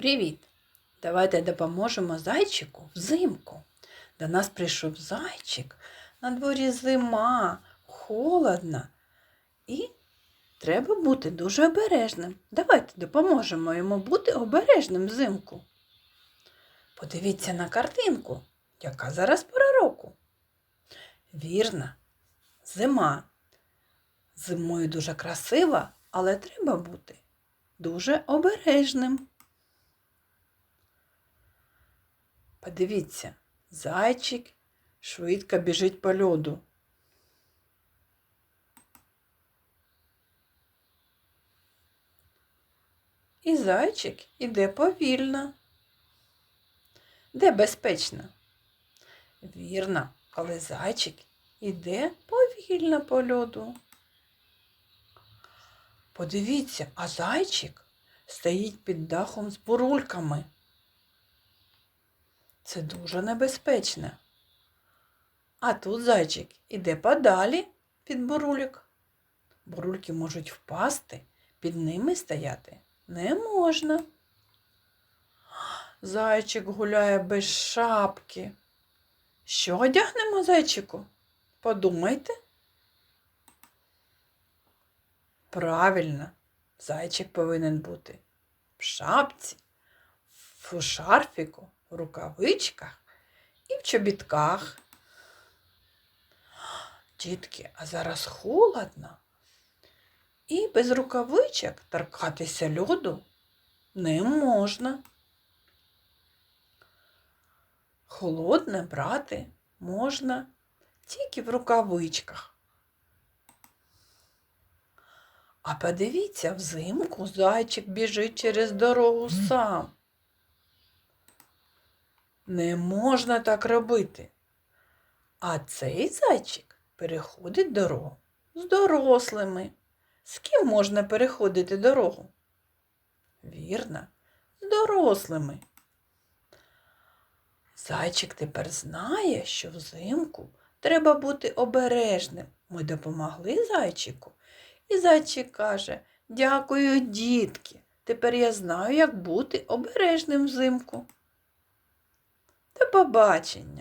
Привіт! Давайте допоможемо зайчику взимку. До нас прийшов зайчик, на дворі зима, холодно. І треба бути дуже обережним. Давайте допоможемо йому бути обережним взимку. Подивіться на картинку, яка зараз пора року. Вірно, зима. Зимою дуже красива, але треба бути дуже обережним. Подивіться, зайчик швидко біжить по льоду. І зайчик іде повільно. Де безпечно? Вірно, коли зайчик іде повільно по льоду. Подивіться, а зайчик стоїть під дахом з бурульками. Це дуже небезпечно. А тут зайчик іде подалі від бурульок. Бурульки можуть впасти, під ними стояти не можна. Зайчик гуляє без шапки. Що одягнемо зайчику? Подумайте. Правильно, зайчик повинен бути в шапці, в шарфіку, рукавичках і в чобітках. Дітки, а зараз холодно. І без рукавичок торкатися льоду не можна. Холодне брати можна тільки в рукавичках. А подивіться, взимку зайчик біжить через дорогу сам. Не можна так робити. А цей зайчик переходить дорогу з дорослими. З ким можна переходити дорогу? Вірно, з дорослими. Зайчик тепер знає, що взимку треба бути обережним. Ми допомогли зайчику. І зайчик каже, дякую, дітки. Тепер я знаю, як бути обережним взимку. Побачення!